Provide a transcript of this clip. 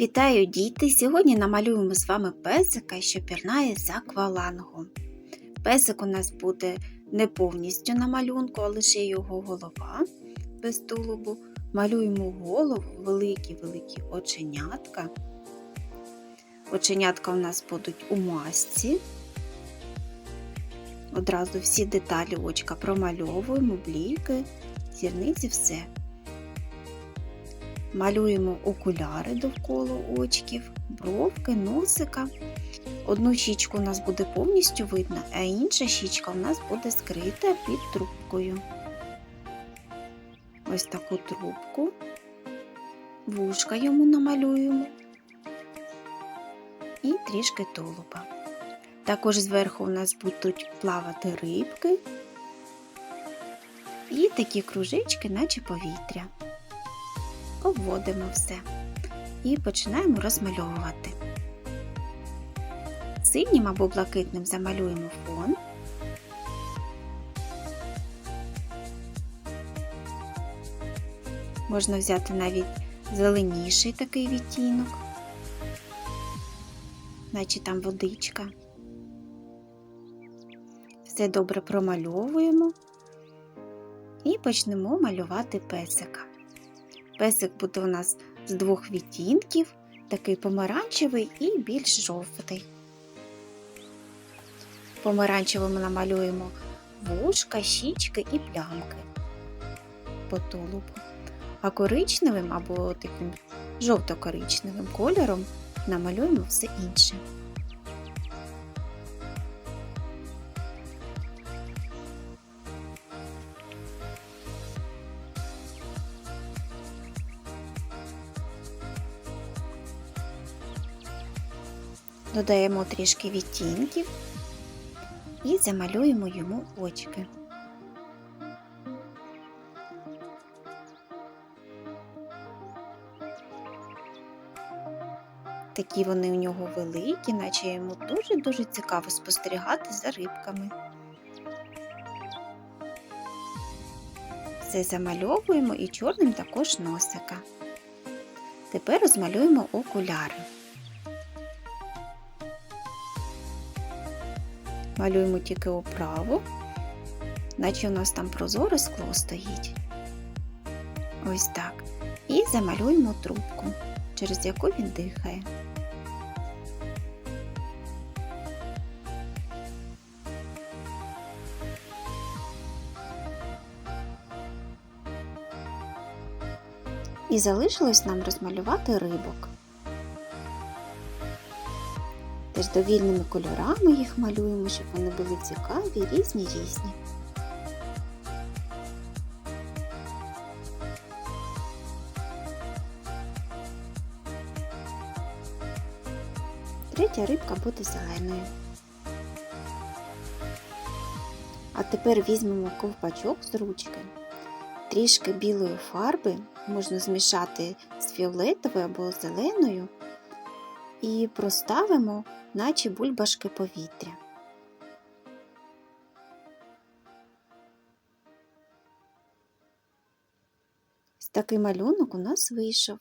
Вітаю діти! Сьогодні намалюємо з вами песика, що пірнає за аквалангом. Песик у нас буде не повністю на малюнку, а лише його голова без тулубу. Малюємо голову, великі-великі оченятка. Оченятка у нас будуть у масці. Одразу всі деталі очка промальовуємо, бліки, зірниці, все. Малюємо окуляри довкола очків, бровки, носика. Одну щічку у нас буде повністю видно, а інша щічка у нас буде скрита під трубкою. Ось таку трубку. Вушка йому намалюємо і трішки тулуба. Також зверху у нас будуть плавати рибки і такі кружечки, наче повітря обводимо все і починаємо розмальовувати. Синім або блакитним замалюємо фон. Можна взяти навіть зеленіший такий відтінок, наче там водичка. Все добре промальовуємо і почнемо малювати песика. Песик буде у нас з двох відтінків, такий помаранчевий і більш жовтий. Помаранчевим намалюємо вушка, щічки і плямки по тулубу. А коричневим або таким жовто-коричневим кольором намалюємо все інше. Додаємо трішки відтінків і замалюємо йому очки. Такі вони у нього великі, наче йому дуже-дуже цікаво спостерігати за рибками. Все замальовуємо і чорним також носика. Тепер розмалюємо окуляри. Малюємо тільки оправу, наче у нас там прозоре скло стоїть. Ось так. І замалюємо трубку, через яку він дихає. І залишилось нам розмалювати рибок. Теж довільними кольорами їх малюємо, щоб вони були цікаві, різні різні. Третя рибка буде зеленою. А тепер візьмемо ковпачок з ручки. Трішки білої фарби можна змішати з фіолетовою або зеленою і проставимо, наче бульбашки повітря. Ось такий малюнок у нас вийшов.